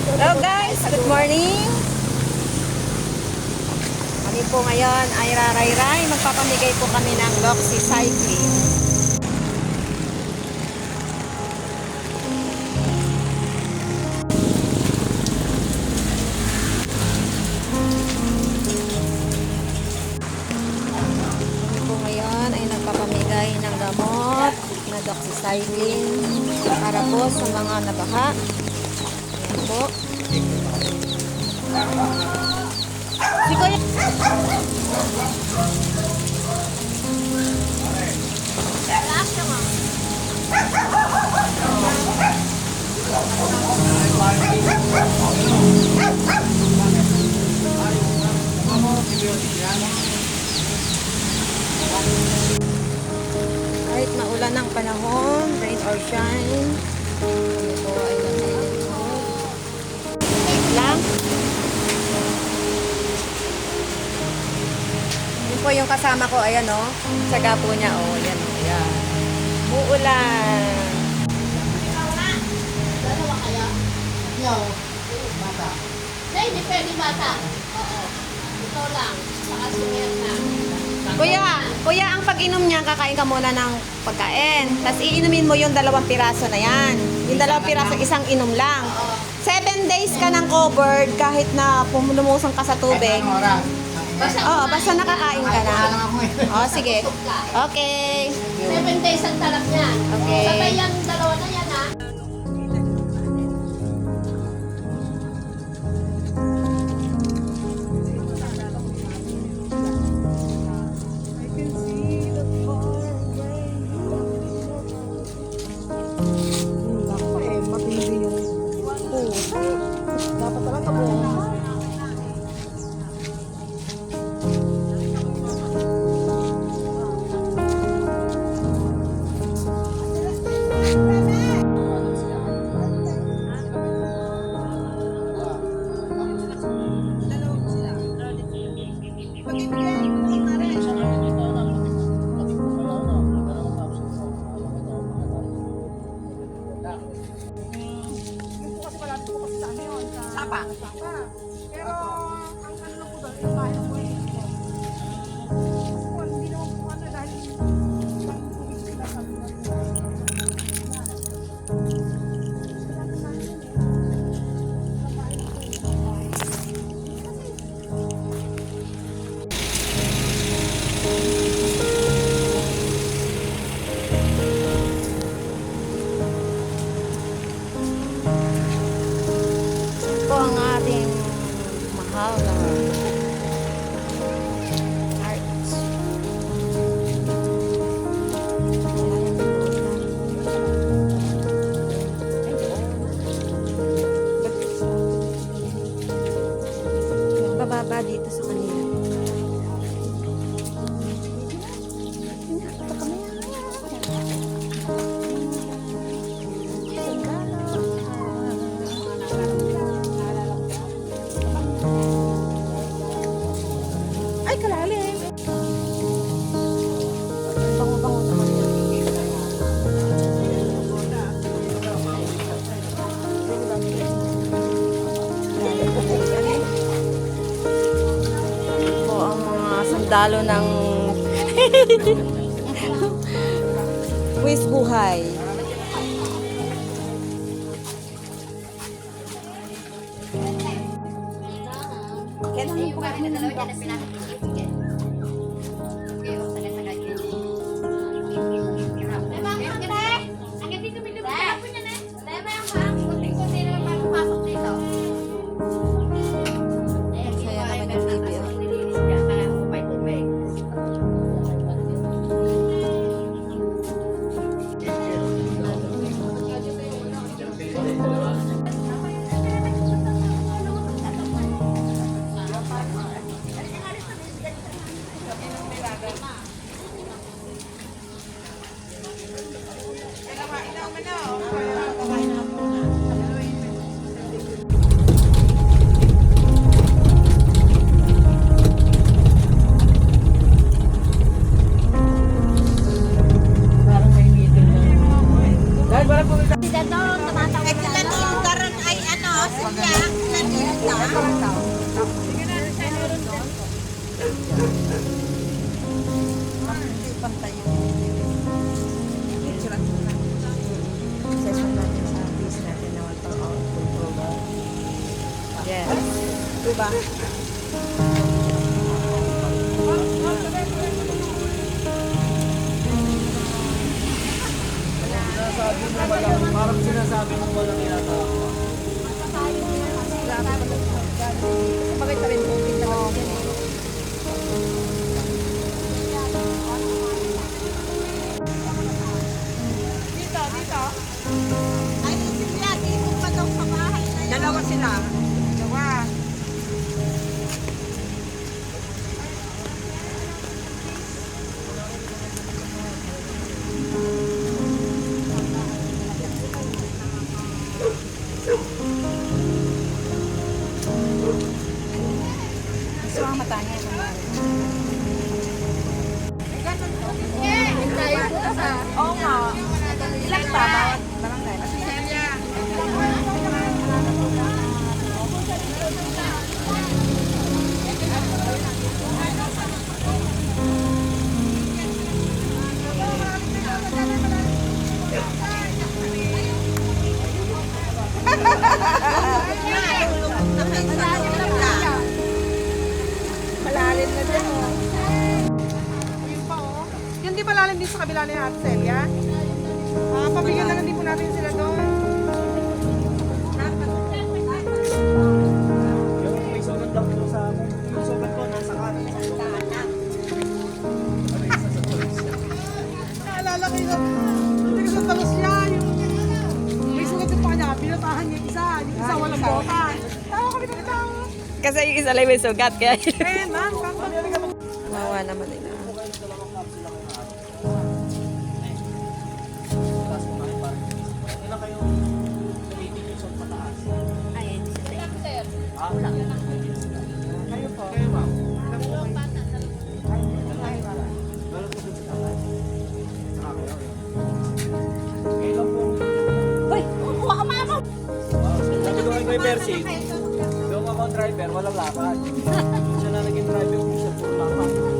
Hello guys, good morning. Kami po ngayon ay rarayray. Magpapamigay po kami ng doxycycline. Kami po ngayon ay nagpapamigay ng gamot na doxycycline para po sa mga nabaha. Po. Si Kuya. Kahit po yung kasama ko, ayan o. Saga po niya, o. Ayan ayan. Muulan. Dalawa kaya? Yo, bata. Hindi, hindi pwede bata. Oo. Ito lang. Saka si Mirna. Kuya, kuya, ang pag-inom niya, kakain ka muna ng pagkain. Tapos iinumin mo yung dalawang piraso na yan. Yung dalawang piraso, isang inom lang. Seven days ka ng covered kahit na pumulusong ka sa tubig. Anong oras? Basta Oo, basta nakakain ka na. Eh. Oh, sige. Okay. Seven days ang niyan. Okay. Sabay yung Sapa. Pero ang ano lang po doon, yung kalalim. Bango-bango naman. po ang mga sandalo ng Quiz buhay. Kailan mo po kami ng box? Dalawa, ilaw mo na. Diba? Parang sinasabi mo walang yata. Pa rin bukid na lang yan eh. Dito, dito. Ay, sinilagi mo pa daw sa bahay na yan. Dalawa sila. Gusto ang mata niya. Sa kabila ni Ate Celia. Ah, pabigyan na lang din po natin sila doon. Yung. Yung? Naalala ko yun. Hindi sa talos niya. Yung may sugat yung pa niya. Pinatahan niya yung isa. Yung isa walang bota. Tawa kami ng tao. Kasi yung isa lang may sugat kaya Eh, ma'am, kang Mawa naman nila. Percy, yung ako driver, walang lakad. Siya na naging driver siya puro lakad.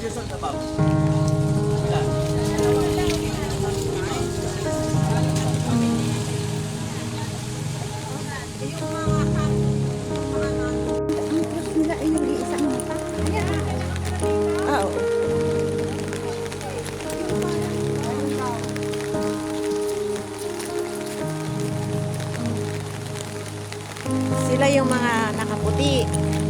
years old above. Wala. Ang cross nila ay Sila yung mga nakaputi.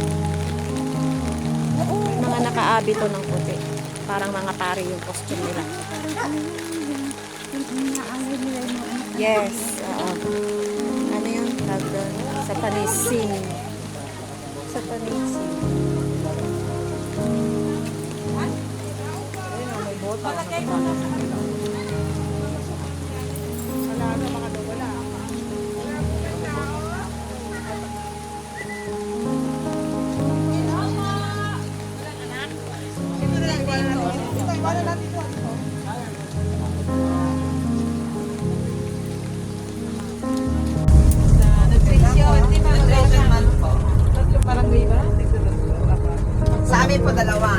Mga nakaabito ng puti. Parang mga pari yung costume nila. Yes. Oo. Ano yun? Tawag doon? Sa panisin. Sa panisin. Sa amin po dalawa, SRO, SRY.